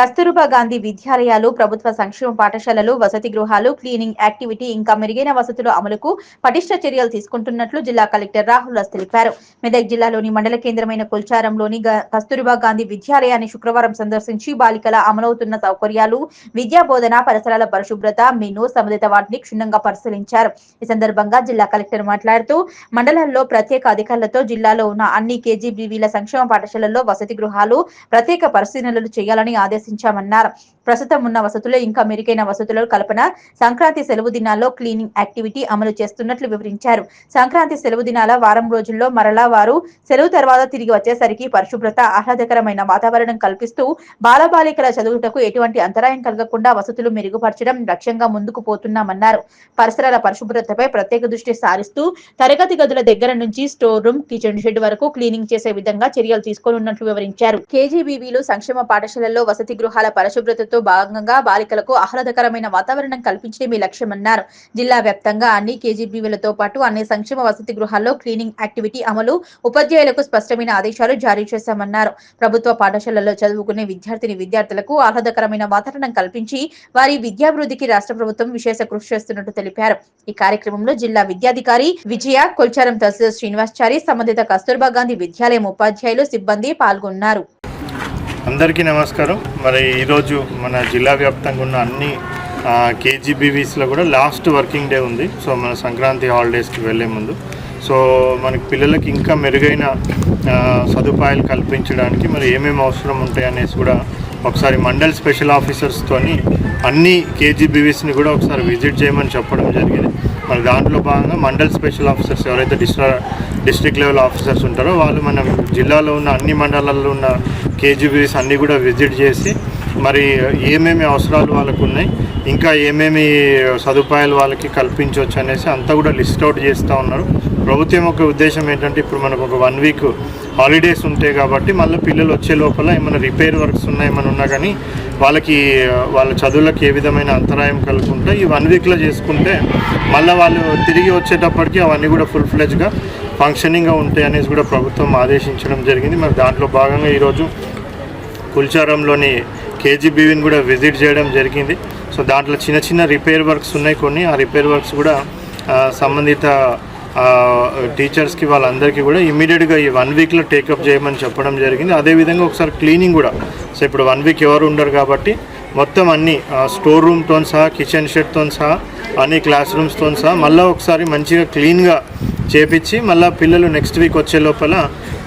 కస్తూర్బా గాంధీ విద్యాలయాలు ప్రభుత్వ సంక్షేమ పాఠశాలలు వసతి గృహాలు క్లీనింగ్ యాక్టివిటీ ఇంకా మెరుగైన వసతుల అమలుకు పటిష్ట చర్యలు తీసుకుంటున్నట్లు జిల్లా కలెక్టర్ రాహుల్ దాస్ తెలిపారు. మెదక్ జిల్లాలోని మండల కేంద్రమైన కుల్చారంలోని గ- కస్తూర్బా గాంధీ విద్యాలయాన్ని శుక్రవారం సందర్శించి బాలికల అమలవుతున్న సౌకర్యాలు విద్యా బోధన పరిసరాల పరిశుభ్రత మెను సంబంధిత వాటిని క్షుణ్ణంగా పరిశీలించారు. ఈ సందర్భంగా జిల్లా కలెక్టర్ మాట్లాడుతూ మండలాల్లో ప్రత్యేక అధికారులతో జిల్లాలో ఉన్న అన్ని కేజీబీవీల సంక్షేమ పాఠశాలల్లో వసతి గృహాలు ప్రత్యేక పరిశీలనలు చేయాలని ఆదేశించామన్నారు ప్రస్తుతం ఉన్న వసతులు ఇంకా మెరుగైన వసతుల కల్పన సంక్రాంతి సెలవు దినాల్లో క్లీనింగ్ యాక్టివిటీ అమలు చేస్తున్నట్లు వివరించారు. సంక్రాంతి సెలవు దినాల వారం రోజుల్లో మరలా వారు సెలవు తర్వాత తిరిగి వచ్చేసరికి పరిశుభ్రత ఆహ్లాదకరమైన వాతావరణం కల్పిస్తూ బాలబాలికల చదువుటకు ఎటువంటి అంతరాయం కలగకుండా వసతులు మెరుగుపరచడం లక్ష్యంగా ముందుకు పోతున్నామన్నారు. పరిసరాల పరిశుభ్రతపై ప్రత్యేక దృష్టి సారిస్తూ తరగతి గదుల దగ్గర నుంచి స్టోర్ రూమ్ కిచెన్ షెడ్ వరకు క్లీనింగ్ చేసే విధంగా చర్యలు తీసుకోనున్నట్లు వివరించారు. కేజీబీవీలు సంక్షేమ పాఠశాలల్లో వసతి గృహాల పరిశుభ్రతతో భాగంగా బాలికలకు ఆహ్లాదకరమైన వాతావరణం కల్పించడమే లక్ష్యమన్నారు. జిల్లా వ్యాప్తంగా అన్ని కేజీబీవీలతో పాటు అన్ని సంక్షేమ వసతి గృహాల్లో క్లీనింగ్ యాక్టివిటీ అమలు ఉపాధ్యాయులకు స్పష్టమైన ఆదేశాలు జారీ చేశామన్నారు. ప్రభుత్వ పాఠశాలల్లో చదువుకునే విద్యార్థిని విద్యార్థులకు ఆహ్లాదకరమైన వాతావరణం కల్పించి వారి విద్యాభివృద్ధికి రాష్ట్ర ప్రభుత్వం విశేష కృషి చేస్తున్నట్టు తెలిపారు. ఈ కార్యక్రమంలో జిల్లా విద్యాధికారి విజయ కొల్చారం తహసీల్దార్ శ్రీనివాసచారి సంబంధిత కస్తూర్బా గాంధీ విద్యాలయం ఉపాధ్యాయులు సిబ్బంది పాల్గొన్నారు. అందరికీ నమస్కారం. మరి ఈరోజు మన జిల్లా వ్యాప్తంగా ఉన్న అన్ని కేజీబీవీస్లో కూడా లాస్ట్ వర్కింగ్ డే ఉంది. సో మన సంక్రాంతి హాలిడేస్కి వెళ్ళే ముందు. సో మనకి పిల్లలకి ఇంకా మెరుగైన సదుపాయాలు కల్పించడానికి మరి ఏమేమి అవసరం ఉంటాయి అనేసి కూడా ఒకసారి మండల్ స్పెషల్ ఆఫీసర్స్తోని అన్ని కేజీబీవీస్ని కూడా ఒకసారి విజిట్ చేయమని చెప్పడం జరిగింది. మరి దాంట్లో భాగంగా మండల్ స్పెషల్ ఆఫీసర్స్ ఎవరైతే డిస్ట్రా డిస్ట్రిక్ట్ లెవెల్ ఆఫీసర్స్ ఉంటారో వాళ్ళు మనం జిల్లాలో ఉన్న అన్ని మండలాల్లో ఉన్న కేజీబీస్ అన్నీ కూడా విజిట్ చేసి మరి ఏమేమి అవసరాలు వాళ్ళకు ఉన్నాయి ఇంకా ఏమేమి సదుపాయాలు వాళ్ళకి కల్పించవచ్చు అనేసి అంతా కూడా లిస్ట్ అవుట్ చేస్తూ ఉన్నారు. ప్రభుత్వం యొక్క ఉద్దేశం ఏంటంటే ఇప్పుడు మనకు ఒక వన్ వీక్ హాలిడేస్ ఉంటాయి కాబట్టి మళ్ళీ పిల్లలు వచ్చే లోపల ఏమైనా రిపేర్ వర్క్స్ ఉన్నాయి ఏమైనా ఉన్నా కానీ వాళ్ళకి వాళ్ళ చదువులకు ఏ విధమైన అంతరాయం కలుగుతుంటే ఈ వన్ వీక్లో చేసుకుంటే మళ్ళీ వాళ్ళు తిరిగి వచ్చేటప్పటికి అవన్నీ కూడా ఫుల్ ఫ్లెజ్గా ఫంక్షనింగ్గా ఉంటాయి అనేసి కూడా ప్రభుత్వం ఆదేశించడం జరిగింది. మరి దాంట్లో భాగంగా ఈరోజు కుల్చారంలోని కేజీబీవీని కూడా విజిట్ చేయడం జరిగింది. సో దాంట్లో చిన్న చిన్న రిపేర్ వర్క్స్ ఉన్నాయి కొన్ని. ఆ రిపేర్ వర్క్స్ కూడా సంబంధిత టీచర్స్కి వాళ్ళందరికీ కూడా ఇమీడియట్గా ఈ వన్ వీక్లో టేకప్ చేయమని చెప్పడం జరిగింది. అదేవిధంగా ఒకసారి క్లీనింగ్ కూడా. సో ఇప్పుడు వన్ వీక్ ఎవరు ఉండరు కాబట్టి మొత్తం అన్ని స్టోర్ రూమ్తో సహా కిచెన్ షెడ్తో సహా అన్ని క్లాస్ రూమ్స్తో సహా మళ్ళీ ఒకసారి మంచిగా క్లీన్గా చేపించి మళ్ళీ పిల్లలు నెక్స్ట్ వీక్ వచ్చే లోపల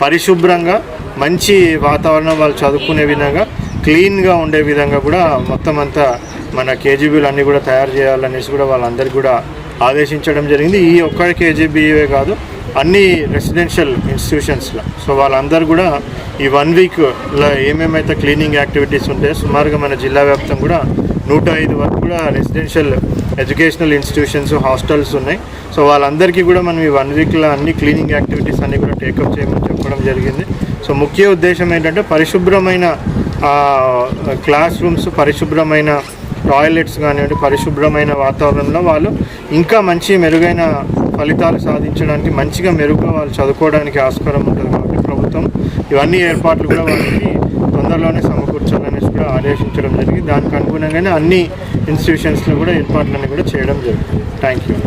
పరిశుభ్రంగా మంచి వాతావరణం వాళ్ళు చదువుకునే విధంగా క్లీన్గా ఉండే విధంగా కూడా మొత్తం అంతా మన కేజీబీలు అన్నీ కూడా తయారు చేయాలనేసి కూడా వాళ్ళందరికీ కూడా ఆదేశించడం జరిగింది. ఈ ఒక్క కేజీబీఏ కాదు అన్ని రెసిడెన్షియల్ ఇన్స్టిట్యూషన్స్లో సో వాళ్ళందరూ కూడా ఈ వన్ వీక్లో ఏమేమైతే క్లీనింగ్ యాక్టివిటీస్ ఉంటాయో సుమారుగా మన జిల్లా వ్యాప్తం కూడా నూట ఐదు వరకు కూడా రెసిడెన్షియల్ ఎడ్యుకేషనల్ ఇన్స్టిట్యూషన్స్ హాస్టల్స్ ఉన్నాయి. సో వాళ్ళందరికీ కూడా మనం ఈ వన్ వీక్లో అన్ని క్లీనింగ్ యాక్టివిటీస్ అన్ని కూడా టేకప్ చేయమని చెప్పడం జరిగింది. సో ముఖ్య ఉద్దేశం ఏంటంటే పరిశుభ్రమైన క్లాస్ రూమ్స్ పరిశుభ్రమైన టాయిలెట్స్ కానివ్వండి పరిశుభ్రమైన వాతావరణంలో వాళ్ళు ఇంకా మంచి మెరుగైన ఫలితాలు సాధించడానికి మంచిగా మెరుగ్గా వాళ్ళు చదువుకోవడానికి ఆస్కారం ఉంటుంది కాబట్టి ప్రభుత్వం ఇవన్నీ ఏర్పాట్లు కూడా వాళ్ళకి తొందరలోనే సమకూర్చాలనేసి కూడా ఆదేశించడం జరిగింది. దానికి అనుగుణంగానే అన్ని ఇన్స్టిట్యూషన్స్లో కూడా ఏర్పాట్లన్నీ కూడా చేయడం జరుగుతుంది. Thank you